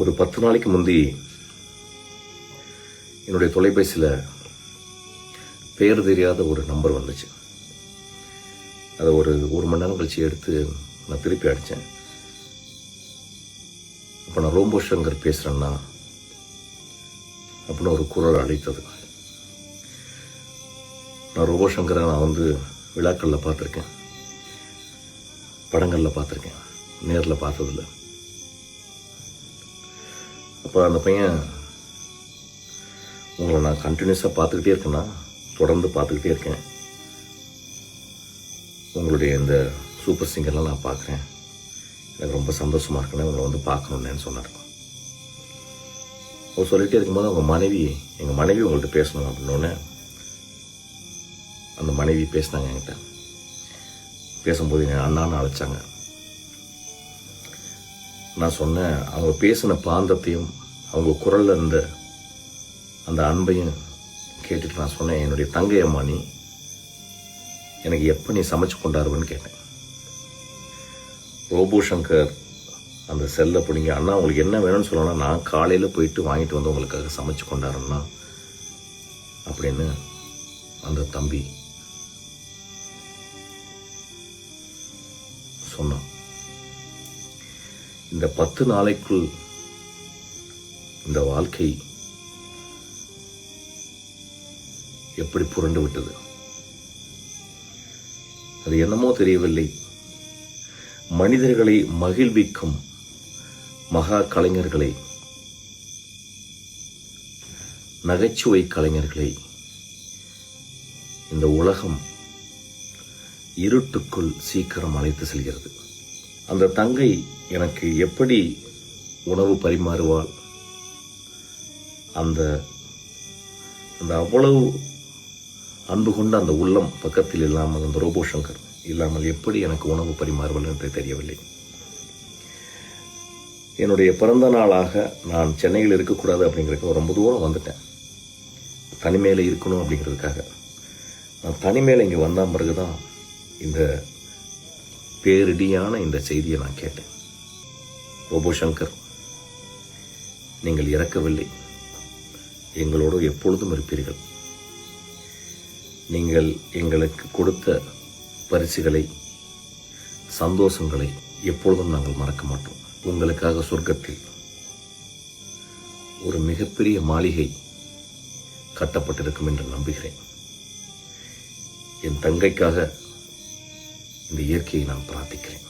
ஒரு பத்து நாளைக்கு முந்தி என்னுடைய தொலைபேசியில் பேர் தெரியாத ஒரு நம்பர் வந்துச்சு. அதை ஒரு ஒரு மணி நேரம் கழிச்சு எடுத்து நான் திருப்பி அடித்தேன் இப்போ நான் ரோம்போ சங்கர் பேசுகிறேன்னா அப்படின்னு ஒரு குரல் அழைத்தது நான் ரோபோ சங்கரை நான் வந்து விழாக்களில் பார்த்துருக்கேன். படங்களில் பார்த்துருக்கேன். நேரில் பார்த்ததில்லை. அப்போ அந்த பையன் உங்களை நான் கண்டினியூஸாக பார்த்துக்கிட்டே இருக்கேன்னா தொடர்ந்து பார்த்துக்கிட்டே இருக்கேன். உங்களுடைய இந்த சூப்பர் சிங்கர்லாம் நான் பார்க்குறேன். எனக்கு ரொம்ப சந்தோஷமாக இருக்குன்னு உங்களை வந்து பார்க்கணுன்னு சொன்னார். அவர் சொல்லிகிட்டே இருக்கும்போது அவங்க மனைவி எங்கள் மனைவி உங்கள்கிட்ட பேசணும் அப்படின்னோடனே அந்த மனைவி பேசினாங்க என்கிட்ட. பேசும்போது என் அண்ணான்னு அழைச்சாங்க. நான் சொன்னேன் அவங்க பேசின பாந்தத்தையும் அவங்க குரலில் இருந்த அந்த அன்பையும் கேட்டுட்டு நான் சொன்னேன் என்னுடைய தங்கை அம்மா நீ எனக்கு எப்போ நீ சமைச்சு கொண்டாருவன்னு கேட்டேன். ரோபோ சங்கர் அந்த செல்லை பிடிங்க அண்ணா உங்களுக்கு என்ன வேணும்னு சொல்லணும்னா நான் காலையில் போயிட்டு வாங்கிட்டு வந்து உங்களுக்காக சமைச்சு கொண்டாடுறேன்னா அப்படின்னு அந்த தம்பி சொன்னான். இந்த பத்து நாளைக்குள் இந்த வாழ்க்கை எப்படி புரண்டு விட்டது? அது என்னமோ தெரியவில்லை. மனிதர்களை மகிழ்விக்கும் மகா கலைஞர்களை நகைச்சுவை கலைஞர்களை இந்த உலகம் இருட்டுக்குள் சீக்கிரம் அழைத்து செல்கிறது. அந்த தங்கை எனக்கு எப்படி உணவு பரிமாறுவாள்? அந்த அந்த அவ்வளவு அன்பு கொண்ட அந்த உள்ளம் பக்கத்தில் இல்லாமல் அந்த ரோபோ சங்கர் இல்லாமல் எப்படி எனக்கு உணவு பரிமாறுவாள் என்று தெரியவில்லை. என்னுடைய பிறந்த நாளாக நான் சென்னையில் இருக்கக்கூடாது அப்படிங்கிறதுக்கு ரொம்ப தூரம் வந்துட்டேன். தனிமையில் இருக்கணும் அப்படிங்கிறதுக்காக. நான் தனிமையில் இங்கே வந்த பிறகு தான் இந்த பேரிடியான இந்த செய்தியை நான் கேட்டேன். ரோபோ சங்கர் நீங்கள் இறக்கவில்லை. எங்களோடு எப்பொழுதும் இருப்பீர்கள். நீங்கள் எங்களுக்கு கொடுத்த பரிசுகளை சந்தோஷங்களை எப்பொழுதும் நாங்கள் மறக்க மாட்டோம். உங்களுக்காக சொர்க்கத்தில் ஒரு மிகப்பெரிய மாளிகை கட்டப்பட்டிருக்கும் என்று நம்புகிறேன். என் தங்கைக்காக இந்த இயற்கையை நான் பிரார்த்திக்கிறேன்.